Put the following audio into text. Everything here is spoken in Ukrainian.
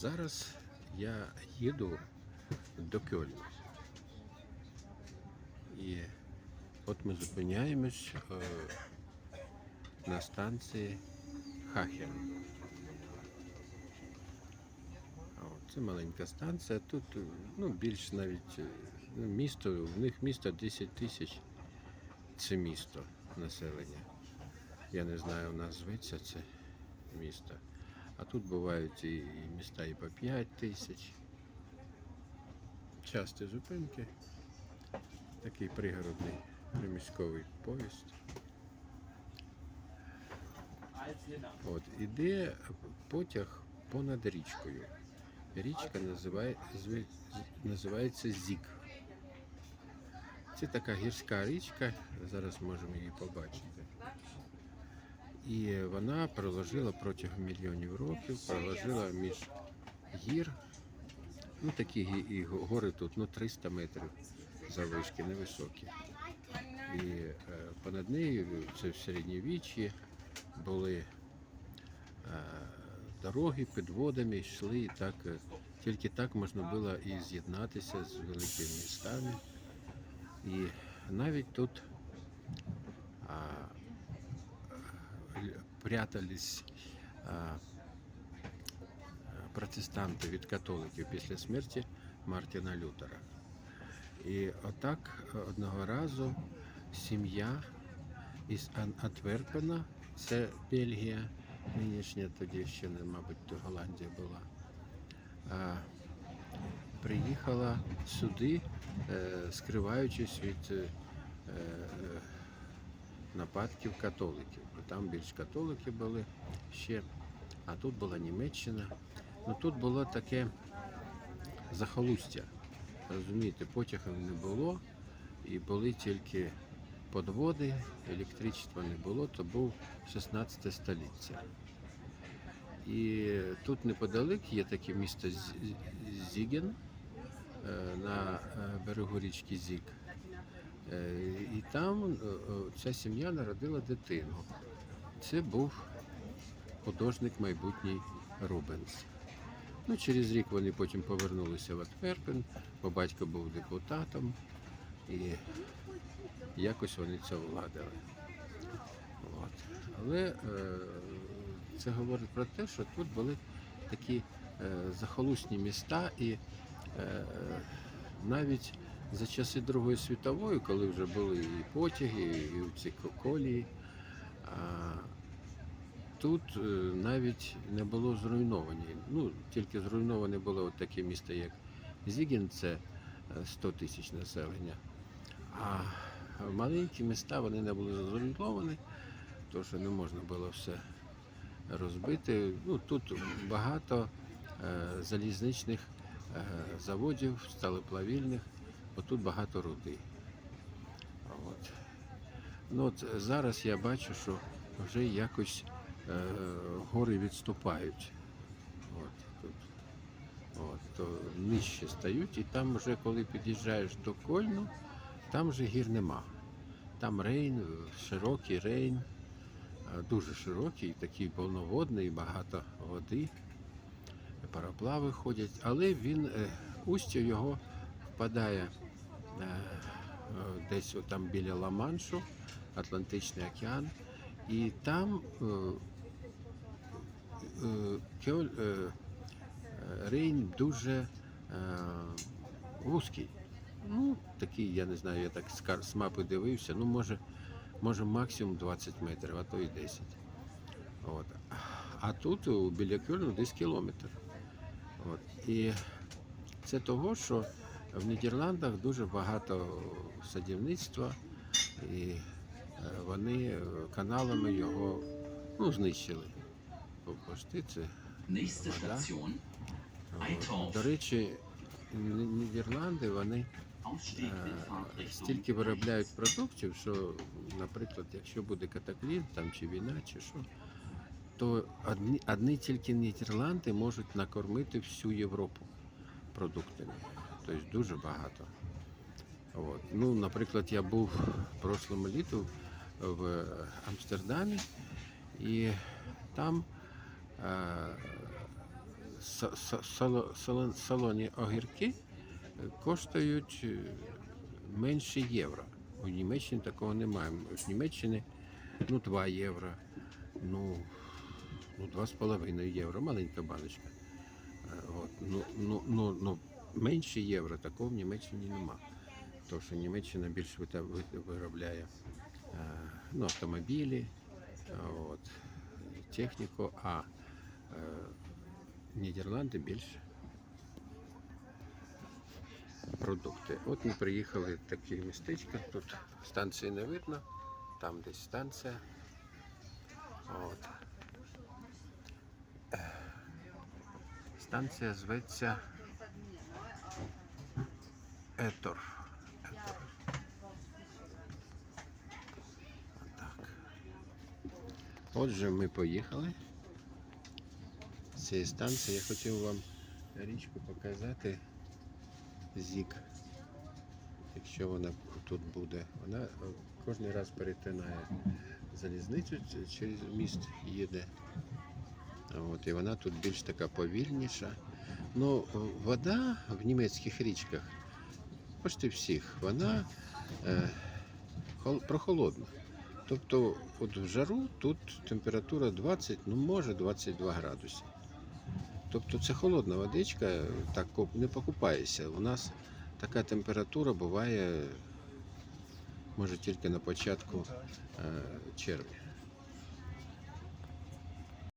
Зараз я їду до Кьольна. І от ми зупиняємось е, на станції Хахен. Це маленька станція. Тут е, ну, більш навіть е, ну, місто, в них місто 10 тисяч. Це місто населення. Я не знаю, у нас це місто. А тут бувають і, міста і по 5 тисяч. Часті зупинки. Такий пригородний приміськовий поїзд. От, іде потяг понад річкою. Річка називає, називається Зік. Це така гірська річка, зараз можемо її побачити. І вона проложила протягом мільйонів років, проложила між гір. Ну такі і гори тут ну, 300 метрів заввишки, невисокі. І е, понад нею, це в середньовіччі, були е, дороги під водами, йшли і так. е, Тільки так можна було і з'єднатися з великими містами. І навіть тут а, прятались протестанти від католиків після смерті Мартіна Лютера. І отак одного разу сім'я із Антверпена, це Бельгія, нинішня тоді ще, не, мабуть, Голландія була, приїхала сюди, е, скриваючись від е, е, нападків католиків. Там більш католики були ще, а тут була Німеччина. Ну тут було таке захолустя. Розумієте, потягів не було, і були тільки подводи, електричества не було, то був 16 століття. І тут неподалек є таке місто Зіген е, на е, берегу річки Зік. Е, І там е, е, ця сім'я народила дитину. Це був художник майбутній Рубенс. Ну, через рік вони потім повернулися в Антверпен, бо батько був депутатом, і якось вони це владили. От. Але е, це говорить про те, що тут були такі е, захолустні міста, і е, навіть за часи Другої світової, коли вже були і потяги, і ці колії, тут е, навіть не було зруйновані. Ну, тільки зруйноване було таке місто, як Зігін, це е, 100 тисяч населення. А маленькі міста вони не були зруйновані, тому що не можна було все розбити. Ну, тут багато е, залізничних е, заводів, сталеплавільних, бо тут багато руди. От. Ну, от зараз я бачу, що вже якось е, гори відступають. От, тут. От, то нижче стають, і там вже коли під'їжджаєш до Кольну, там вже гір нема. Там рейн, широкий рейн, е, дуже широкий, такий повноводний, багато води, пароплави ходять, але він е, устя його впадає е, десь там біля Ла-Маншу, Атлантичний океан, і там е, е, Рейн дуже вузький. Ну, такий, я не знаю, я так з, мапи дивився, ну може, може максимум 20 метрів, а то і 10. От. А тут біля Кьольну десь кілометр. От. І це того, що в Нідерландах дуже багато садівництва, і е, вони е, каналами його ну, знищили. Пошти це Вода. До речі, Нідерланди вони е, стільки виробляють продуктів, що, наприклад, якщо буде катаклізм там чи війна, чи що, то одні, одні тільки Нідерланди можуть накормити всю Європу продуктами. Тобто дуже багато. От. Ну, наприклад, я був прошлому літу в Амстердамі, і там е, са- са- сало- солон- солоні огірки коштують менше євро. У Німеччині такого немає. В Німеччині ну, 2 євро, ну, ну 2,5 євро, маленька баночка. Е, От. Ну, ну, ну, ну, менше євро такого в Німеччині нема. Тому що Німеччина більш виробляє е, ну, автомобілі, от, техніку, а е, Нідерланди більш продукти. От ми приїхали в таке містечко, тут станції не видно, там десь станція. От. Е, Станція зветься Етор. Етор. Отак. Отже, ми поїхали. З цієї станції я хотів вам річку показати. Зік. Якщо вона тут буде, вона е, кожен раз перетинає залізницю через міст їде. От, і вона тут більш така повільніша. Ну, е, вода в німецьких річках, почти всіх, вона е, хол- прохолодна. Тобто, от в жару тут температура 20, ну може 22 градуси. Тобто це холодна водичка, так не покупаєшся. У нас така температура буває, може тільки на початку е, червня.